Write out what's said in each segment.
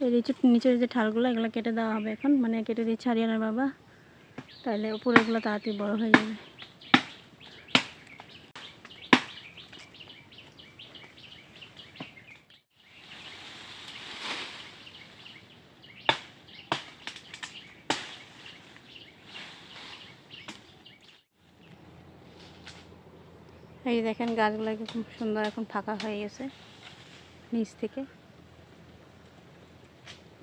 এই নিচে নিচের যে ঠালগুলো, এগুলো কেটে দেওয়া হবে এখন। মানে কেটে দিচ্ছে হারিয়ানার বাবা। তাহলে উপরেগুলো তাড়াতাড়ি বড় হয়ে যাবে। এই দেখেন গাছগুলো খুব সুন্দর এখন ফাঁকা হয়ে গেছে, নিচ থেকে।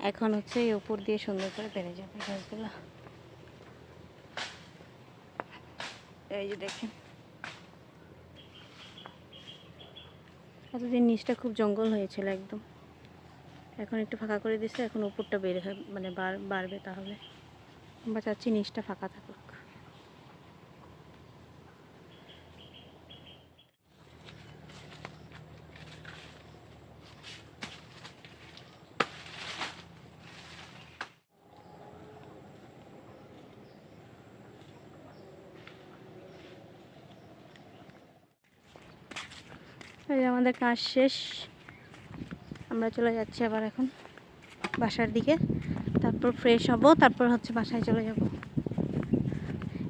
এখন হচ্ছে এই উপর দিয়ে সুন্দর করে বেড়ে যাবে গাছগুলো। এই যে দেখেন। এতদিন নিচটা খুব জঙ্গল হয়েছিল একদম। এখন একটু ফাঁকা করে দিছে এখন উপরটা বেড়ে মানে বাড়- বাড়বে তাহলে। আমরা চাচ্ছি নিচটা ফাঁকা থাকুক। এই আমাদের কাজ শেষ। আমরা চলে যাচ্ছি আবার এখন বাসার দিকে। তারপর ফ্রেশ হব, তারপর হচ্ছে বাসায় চলে যাব।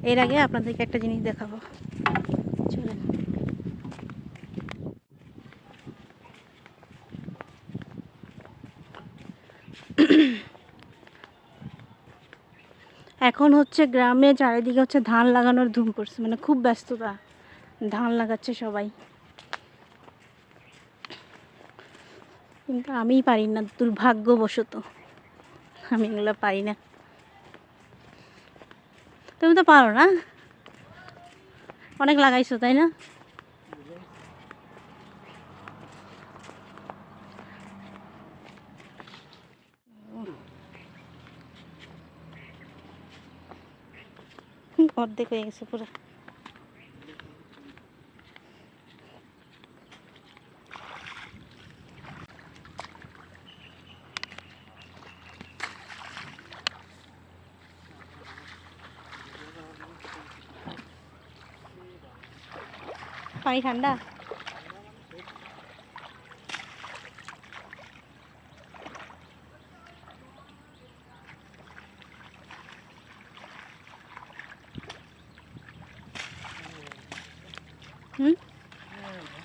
এর আগে আপনাদেরকে একটা জিনিস দেখাবো। চলেন। এখন হচ্ছে গ্রামে চারিদিকে হচ্ছে ধান লাগানোর ধুম পড়ছে মানে খুব ব্যস্ততা। ধান লাগাচ্ছে সবাই। কিন্তু আমিই পারি না, দুর্ভাগ্যবশত। আমি এগুলো পারি না। তুমি তো পারো না? অনেক লাগাইছো, তাই না? অর্ধেক হয়ে গেছে পুরো। পানি ঠান্ডা হুম এখানে আসতে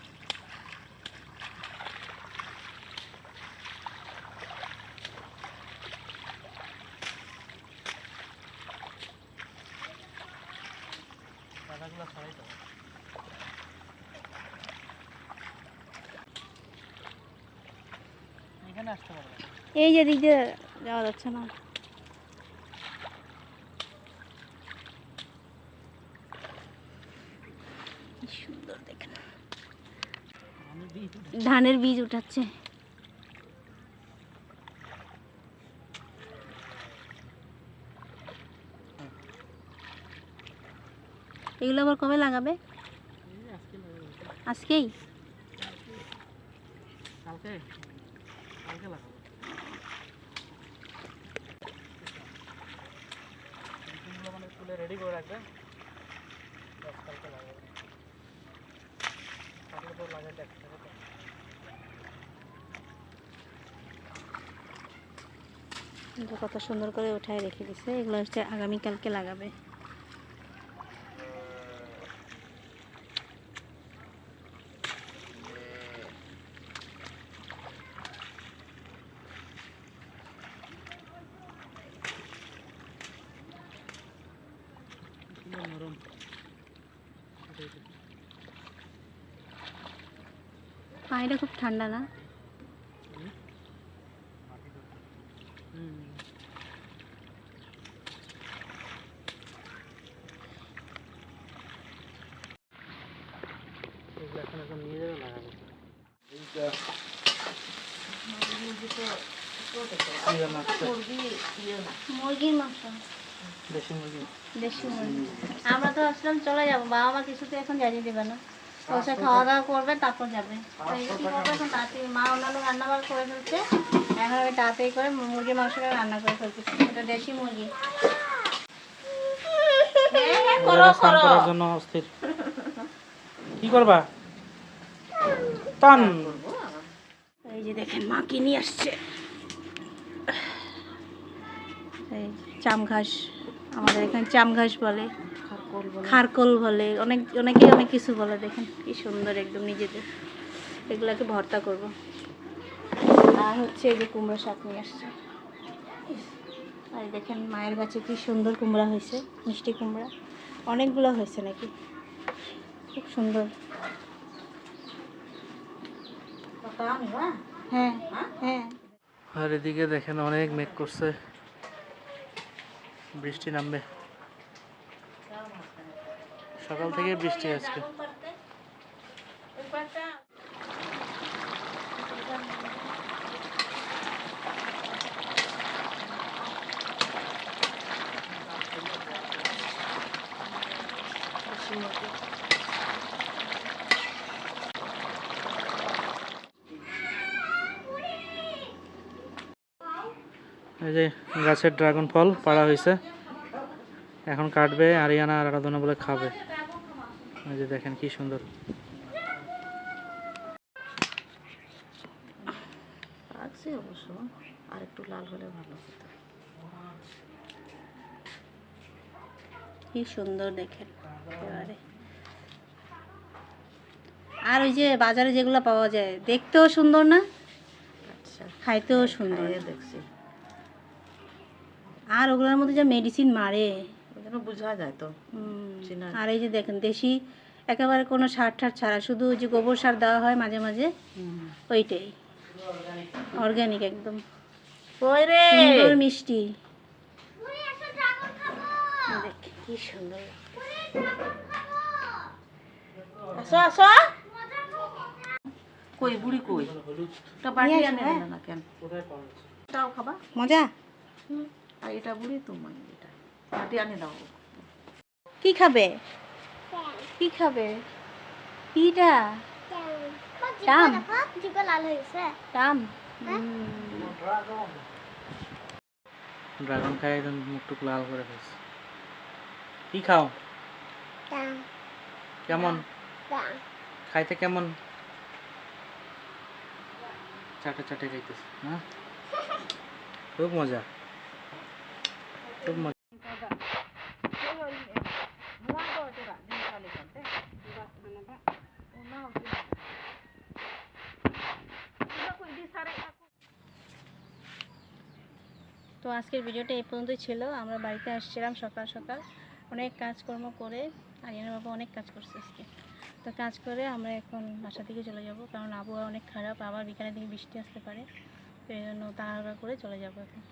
পারবে এই যে দিক দিয়ে যাওয়া যাচ্ছে না। সুন্দর দেখেন। ধানের বীজ উঠাচ্ছে। এগুলো আবার কবে লাগাবে। আজকেই? কালকে। কালকে লাগাবো মানে রেডি করে রাখবে ব্যাস কালকে। কত সুন্দর করে উঠায় রেখে দিছে, এগুলো হচ্ছে আগামীকালকে লাগাবে এটাই পানিটা খুব ঠান্ডা না? হুম? হুম এগুলো এখন এখন নিয়ে যাবে লাগাবে ইয়ে। মাছটা, মুরগির মাংস। দেশি মুরগি। দেশি মুরগি। আমরা তো আসলাম চলে যাব। বাবা মা কিছুতে এখন জানিয়ে দেবে না। বসে খাওয়া দাওয়া করবে তারপর যাবে। এই তাড়াতাড়ি মা অন্যান্য রান্না বার করে ফেলছে এখন আমি তাড়াতাড়ি করে মুরগির মাংসটা রান্না করে ফেলতেছি এটা দেশি মুরগি। জন্য অস্থির। কি করবা? টান। এই যে দেখেন মা কি নিয়ে আসছে চাম ঘাস আমাদের এখানে চাম ঘাস বলে। খারকোল বলে। অনেক অনেকেই অনেক কিছু বলে দেখেন কি সুন্দর একদম নিজেদের। এগুলাকে ভর্তা করব। আর হচ্ছে এই যে কুমড়ো শাক নিয়ে আসছে। আর দেখেন মায়ের কাছে কি সুন্দর কুমড়া হয়েছে মিষ্টি কুমড়া। অনেকগুলো হয়েছে নাকি? খুব সুন্দর। হ্যাঁ? হ্যাঁ। আর এদিকে দেখেন অনেক মেঘ করছে। বৃষ্টি নামবে। সকাল থেকে বৃষ্টি আজকে। এই যে গাছের ড্রাগন ফল পাড়া হয়েছে। এখন কাটবে আরিয়ানা আর আরাধনা বলে খাবে। এই যে দেখেন কি সুন্দর। রাখছি অবশ্য আর একটু লাল হলে ভালো হতো। কি সুন্দর দেখেন আর ওই যে বাজারে যেগুলো পাওয়া যায় দেখতেও সুন্দর না? আচ্ছা। খাইতেও সুন্দর। দেখছি। আর ওগুলোর মধ্যে যে মেডিসিন মারে। বোঝা যায় তো। আর এই যে দেখেন দেশি একেবারে কোনো সার ঠার ছাড়া শুধু যে গোবর সার দেওয়া হয় মাঝে মাঝে ওইটাই। অর্গানিক একদম। সুন্দর মিষ্টি। কি সুন্দর। আসো আসো। কই বুড়ি কই? তা বাটি আনে হ্যাঁ। না কেন? খাবা? মজা? আর এটা বুড়ি তোমার এটা। আনে দাও। কি খাবে? কি খাবে? কিটা? টাম টাম ড্রাগন খাই একদম মুখটুক লাল করে ফেলছে। কি খাও? কেমন? খাইতে কেমন? চাটে চাটে খাইতেছে না? খুব মজা। তো আজকের ভিডিওটা এই পর্যন্তই ছিল। আমরা বাড়িতে আসছিলাম সকাল সকাল। অনেক কাজকর্ম করে আরিয়ানা বাবা অনেক কাজ করছে আজকে। তো কাজ করে আমরা এখন বাসা থেকে চলে যাব কারণ আবহাওয়া অনেক খারাপ। আবার বিকালের দিকে বৃষ্টি আসতে পারে। তো এই জন্য তাড়াহুড়া করে চলে যাব এখন।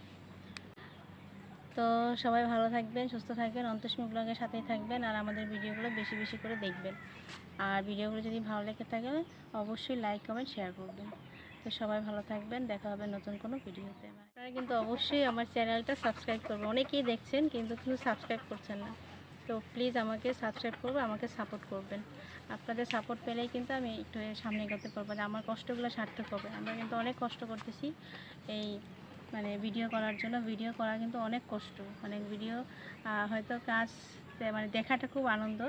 তো সবাই ভালো থাকবেন, সুস্থ থাকবেন, অন্তস্মী ব্লগের সাথেই থাকবেন আর আমাদের ভিডিওগুলো বেশি বেশি করে দেখবেন। আর ভিডিওগুলো যদি ভালো লেগে থাকে, অবশ্যই লাইক কমেন্ট শেয়ার করবেন। তো সবাই ভালো থাকবেন, দেখা হবে নতুন কোনো ভিডিওতে। আপনারা কিন্তু অবশ্যই আমার চ্যানেলটা সাবস্ক্রাইব করবেন। অনেকেই দেখছেন কিন্তু কিন্তু সাবস্ক্রাইব করছেন না। তো প্লিজ আমাকে সাবস্ক্রাইব করবে আমাকে সাপোর্ট করবেন। আপনাদের সাপোর্ট পেলেই কিন্তু আমি একটু সামনে এগোতে পারব আমার কষ্টগুলো সার্থক হবে। আমরা কিন্তু অনেক কষ্ট করতেছি এই মানে ভিডিও করার জন্য ভিডিও করা কিন্তু অনেক কষ্ট। মানে ভিডিও হয়তো কাজ মানে দেখাটা খুব আনন্দ,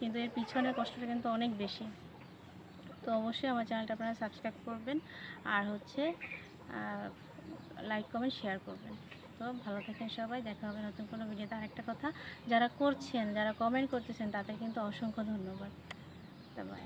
কিন্তু এর পিছনের কষ্টটা কিন্তু অনেক বেশি। তো অবশ্যই আমার চ্যানেলটা আপনারা সাবস্ক্রাইব করবেন, আর হচ্ছে লাইক কমেন্ট শেয়ার করবেন। তো ভালো থাকেন সবাই, দেখা হবে নতুন কোনো ভিডিওতে আরেকটা কথা, যারা করছেন, যারা কমেন্ট করতেছেন, তাদের কিন্তু অসংখ্য ধন্যবাদ। বাই